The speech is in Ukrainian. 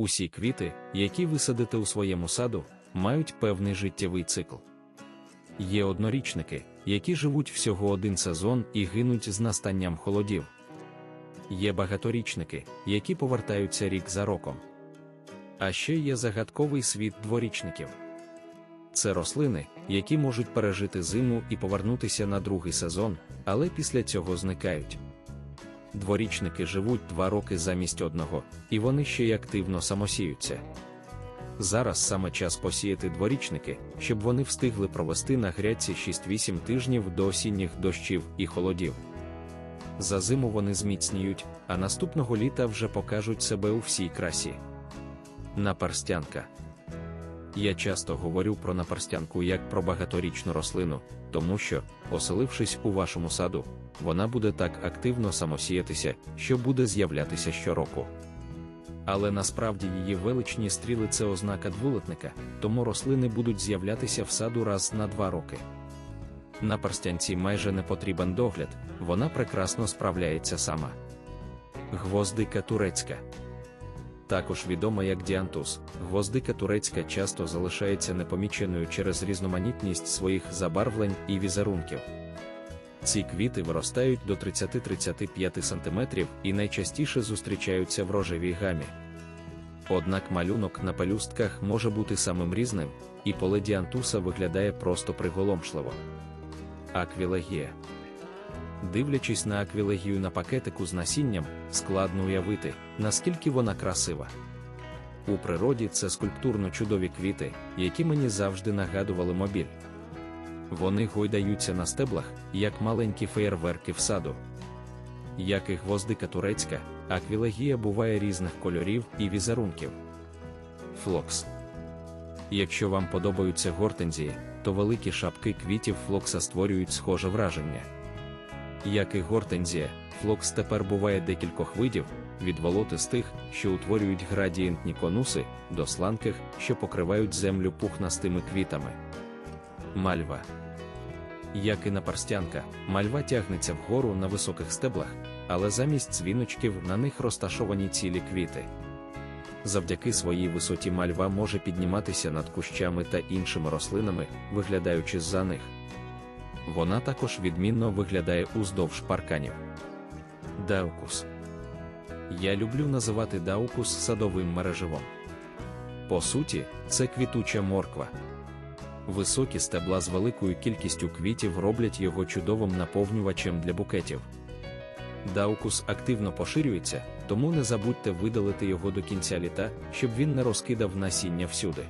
Усі квіти, які ви садите у своєму саду, мають певний життєвий цикл. Є однорічники, які живуть всього один сезон і гинуть з настанням холодів. Є багаторічники, які повертаються рік за роком. А ще є загадковий світ дворічників. Це рослини, які можуть пережити зиму і повернутися на другий сезон, але після цього зникають. Дворічники живуть два роки замість одного, і вони ще й активно самосіються. Зараз саме час посіяти дворічники, щоб вони встигли провести на грядці 6-8 тижнів до осінніх дощів і холодів. За зиму вони зміцніють, а наступного літа вже покажуть себе у всій красі. Наперстянка. Я часто говорю про наперстянку як про багаторічну рослину, тому що, оселившись у вашому саду, вона буде так активно самосіятися, що буде з'являтися щороку. Але насправді її величні стріли це ознака двулетника, тому рослини будуть з'являтися в саду раз на два роки. На перстянці майже не потрібен догляд, вона прекрасно справляється сама. Гвоздика турецька. Також відома як діантус, гвоздика турецька часто залишається непоміченою через різноманітність своїх забарвлень і візерунків. Ці квіти виростають до 30-35 см і найчастіше зустрічаються в рожевій гамі. Однак малюнок на пелюстках може бути самим різним, і поле діантуса виглядає просто приголомшливо. Аквілегія. Дивлячись на аквілегію на пакетику з насінням, складно уявити, наскільки вона красива. У природі це скульптурно чудові квіти, які мені завжди нагадували мобіль. Вони гойдаються на стеблах, як маленькі феєрверки в саду. Як і гвоздика турецька, аквілегія буває різних кольорів і візерунків. Флокс. Якщо вам подобаються гортензії, то великі шапки квітів флокса створюють схоже враження. Як і гортензія, флокс тепер буває декількох видів, від волотистих, що утворюють градієнтні конуси, до сланких, що покривають землю пухнастими квітами. Мальва. Як і наперстянка, мальва тягнеться вгору на високих стеблах, але замість дзвіночків на них розташовані цілі квіти. Завдяки своїй висоті мальва може підніматися над кущами та іншими рослинами, виглядаючи з-за них. Вона також відмінно виглядає уздовж парканів. Даукус. Я люблю називати даукус садовим мереживом. По суті, це квітуча морква. Високі стебла з великою кількістю квітів роблять його чудовим наповнювачем для букетів. Даукус активно поширюється, тому не забудьте видалити його до кінця літа, щоб він не розкидав насіння всюди.